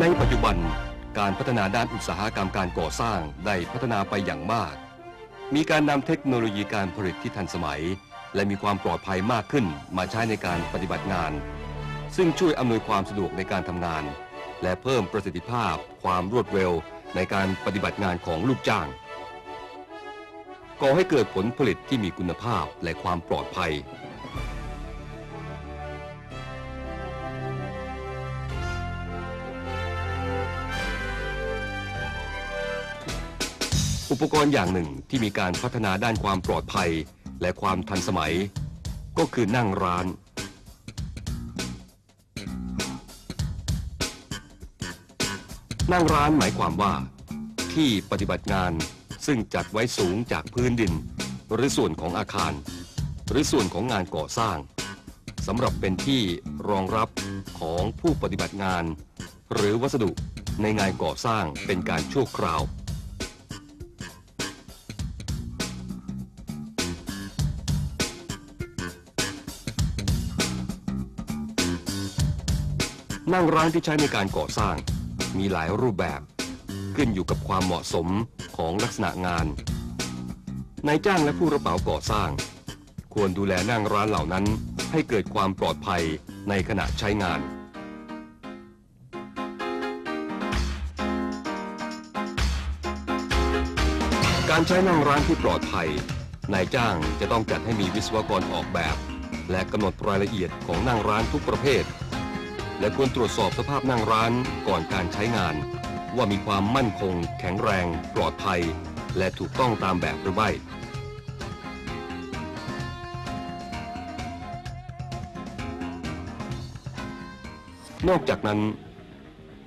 ในปัจจุบันการพัฒนาด้านอุตสาหกรรมการก่อสร้างได้พัฒนาไปอย่างมาก มีการนำเทคโนโลยีการผลิตที่ทันสมัย และมีความปลอดภัยมากขึ้นมาใช้ในการปฏิบัติงาน ซึ่งช่วยอำนวยความสะดวกในการทำงาน และเพิ่มประสิทธิภาพความรวดเร็วในการปฏิบัติงานของลูกจ้าง ก่อให้เกิดผลผลิตที่มีคุณภาพและความปลอดภัย อุปกรณ์อย่างหนึ่งที่มีการพัฒนาด้านความปลอดภัย และความทันสมัย ก็คือนั่งร้าน นั่งร้านหมายความว่า ที่ปฏิบัติงานซึ่งจัดไว้สูงจากพื้นดิน หรือส่วนของอาคาร หรือส่วนของงานก่อสร้างสำหรับเป็นที่รองรับของผู้ปฏิบัติงาน หรือวัสดุในงานก่อสร้างเป็นการชั่วคราว นั่งร้านที่ใช้ในการก่อสร้าง มีหลายรูปแบบ ขึ้นอยู่กับความเหมาะสมของลักษณะงานนายจ้างและผู้รับเหมาก่อสร้าง ควรดูแลนั่งร้านเหล่านั้นให้เกิดความปลอดภัยในขณะใช้งานการใช้นั่งร้านที่ปลอดภัย นายจ้างจะต้องจัดให้มีวิศวกรออกแบบ และกำหนดรายละเอียดของนั่งร้านทุกประเภท และควรตรวจสอบสภาพนั่งร้านก่อนการใช้งาน ว่ามีความมั่นคง แข็งแรง ปลอดภัย และถูกต้องตามแบบหรือไม่นอกจากนั้น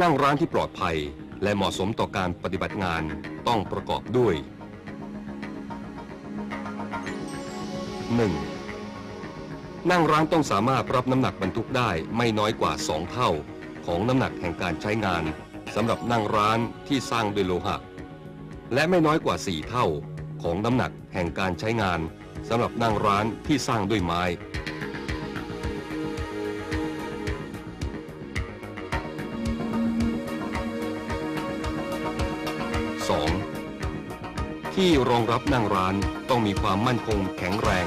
นั่งร้านที่ปลอดภัยและเหมาะสมต่อการปฏิบัติงานต้องประกอบด้วย 1. นั่งร้านต้องสามารถรับน้ำหนักบรรทุกได้ไม่น้อยกว่า 2 เท่า ของน้ำหนักแห่งการใช้งานสำหรับนั่งร้านที่สร้างด้วยโลหะ และไม่น้อยกว่า 4 เท่า ของน้ำหนักแห่งการใช้งานสำหรับนั่งร้านที่สร้างด้วยไม้ที่รองรับนั่งร้านต้องมีความมั่นคงแข็งแรง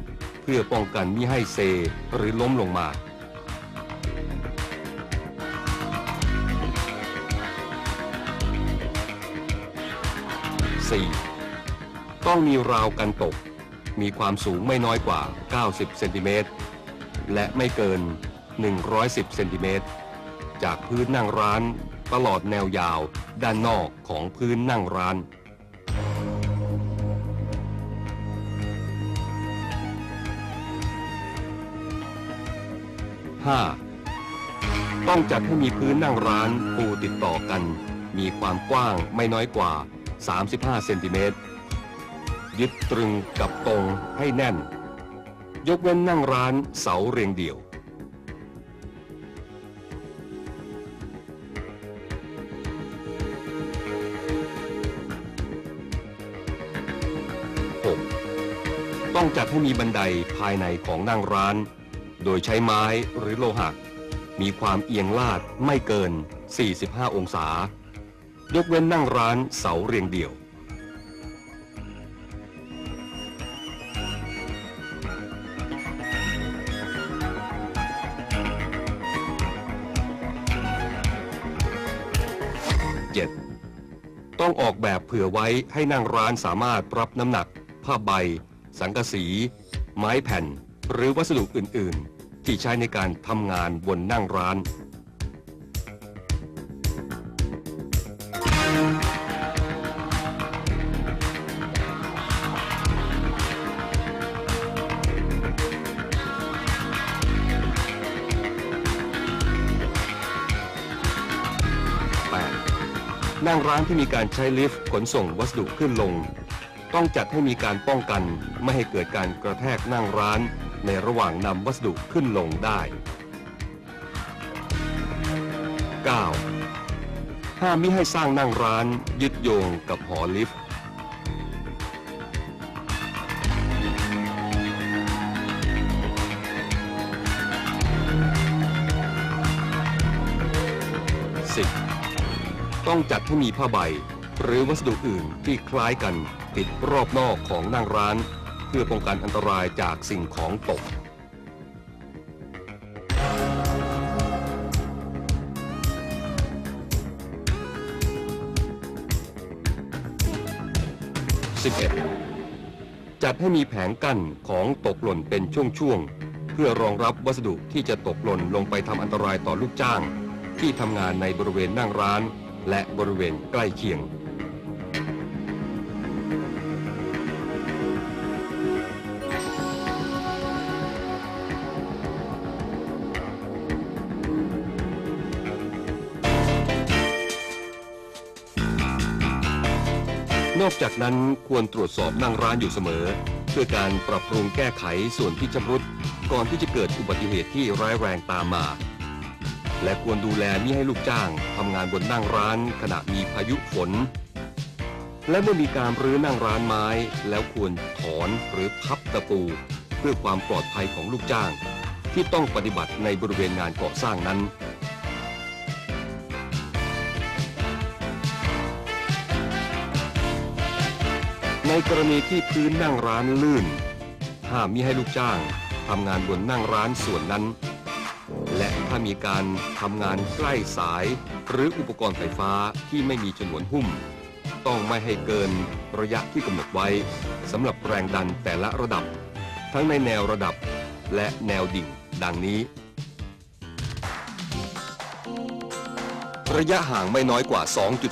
เพื่อป้องกันมิให้เซหรือล้มลงมา 4. ต้องมีราวกันตก มีความสูงไม่น้อยกว่า 90 เซนติเมตร และไม่เกิน 110 เซนติเมตร จากพื้นนั่งร้านตลอดแนวยาวด้านนอกของพื้นนั่งร้าน 5. ต้องจัดให้มีพื้นนั่งร้านปูติดต่อกัน มีความกว้างไม่น้อยกว่า 35 เซนติเมตร ยึดตรึงกับตรงให้แน่น ยกเว้นนั่งร้านเสาเรียงเดี่ยว 6. ต้องจัดให้มีบันไดภายในของนั่งร้าน โดยใช้ไม้หรือโลหะ มีความเอียงลาดไม่เกิน 45 องศา ยกเว้นนั่งร้านเสาเรียงเดี่ยว 7. ต้องออกแบบเผื่อไว้ให้นั่งร้านสามารถรับน้ำหนัก ผ้าใบ สังกะสี ไม้แผ่น หรือวัสดุอื่น ๆ ที่ใช้ในการทำงานบนนั่งร้านนั่งร้านที่มีการใช้ลิฟต์ขนส่งวัสดุขึ้นลง ต้องจัดให้มีการป้องกันไม่ให้เกิดการกระแทกนั่งร้าน ในระหว่างนำวัสดุขึ้นลงได้ 9. ห้ามมิให้สร้างนั่งร้านยึดโยงกับหอลิฟต์ 10. ต้องจัดให้มีผ้าใบ หรือวัสดุอื่นที่คล้ายกันติดรอบนอกของนั่งร้าน เพื่อป้องกันอันตรายจากสิ่งของตก 11. จัดให้มีแผงกั้นของตกหล่นเป็นช่วงๆ เพื่อรองรับวัสดุที่จะตกหล่นลงไปทำอันตรายต่อลูกจ้าง ที่ทำงานในบริเวณนั่งร้าน และบริเวณใกล้เคียง จากนั้นควรตรวจสอบนั่งร้านอยู่เสมอ เพื่อการปรับปรุงแก้ไขส่วนที่ชำรุด ก่อนที่จะเกิดอุบัติเหตุที่ร้ายแรงตามมา และควรดูแลมิให้ลูกจ้างทำงานบนนั่งร้านขณะมีพายุฝน และเมื่อมีการรื้อนั่งร้านไม้ แล้วควรถอนหรือพับตะปู เพื่อความปลอดภัยของลูกจ้าง ที่ต้องปฏิบัติในบริเวณงานก่อสร้างนั้น ในกรณีที่พื้นนั่งร้านลื่น ห้ามมิให้ลูกจ้างทำงานบนนั่งร้านส่วนนั้น และถ้ามีการทำงานใกล้สาย หรืออุปกรณ์ไฟฟ้าที่ไม่มีฉนวนหุ้ม ต้องไม่ให้เกินระยะที่กำหนดไว้สำหรับแรงดันแต่ละระดับ ทั้งในแนวระดับและแนวดิ่งดังนี้ ระยะห่างไม่น้อยกว่า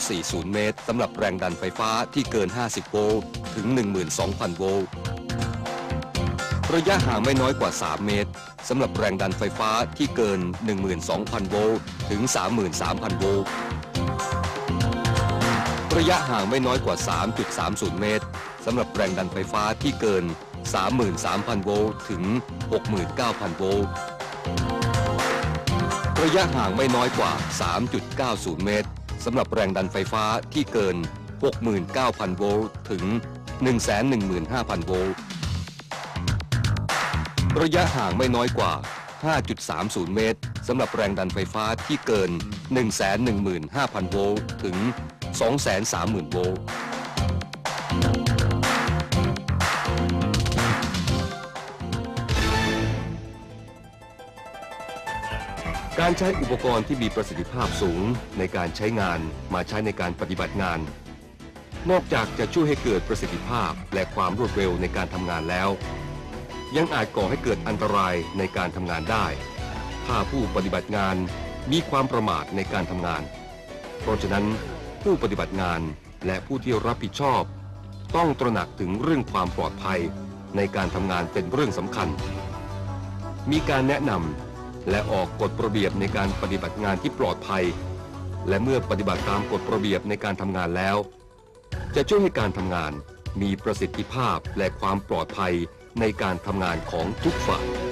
2.40 เมตรสำหรับแรงดันไฟฟ้าที่เกิน 50 โวลต์ถึง 12,000 โวลต์ ระยะห่างไม่น้อยกว่า 3 เมตรสำหรับแรงดันไฟฟ้าที่เกิน 12,000 โวลต์ถึง 33,000 โวลต์ ระยะห่างไม่น้อยกว่า 3.30 เมตรสำหรับแรงดันไฟฟ้าที่เกิน 33,000 โวลต์ถึง 69,000 โวลต์ ระยะห่างไม่น้อยกว่า 3.90 เมตรสำหรับแรงดันไฟฟ้าที่เกิน 69,000 โวลต์ถึง 115,000 โวลต์ระยะห่างไม่น้อยกว่า 5.30 เมตรสำหรับแรงดันไฟฟ้าที่เกิน 115,000 โวลต์ถึง 230,000 โวลต์ การใช้อุปกรณ์ที่มีประสิทธิภาพสูงในการใช้งานมาใช้ในการปฏิบัติงาน นอกจากจะช่วยให้เกิดประสิทธิภาพและความรวดเร็วในการทำงานแล้ว ยังอาจก่อให้เกิดอันตรายในการทำงานได้ ถ้าผู้ปฏิบัติงานมีความประมาทในการทำงาน เพราะฉะนั้นผู้ปฏิบัติงานและผู้ที่รับผิดชอบ ต้องตระหนักถึงเรื่องความปลอดภัยในการทำงานเป็นเรื่องสำคัญ มีการแนะนำ และออกกฎระเบียบในการปฏิบัติงานที่ปลอดภัย และเมื่อปฏิบัติตามกฎระเบียบในการทำงานแล้ว จะช่วยให้การทำงานมีประสิทธิภาพและความปลอดภัยในการทำงานของทุกฝ่าย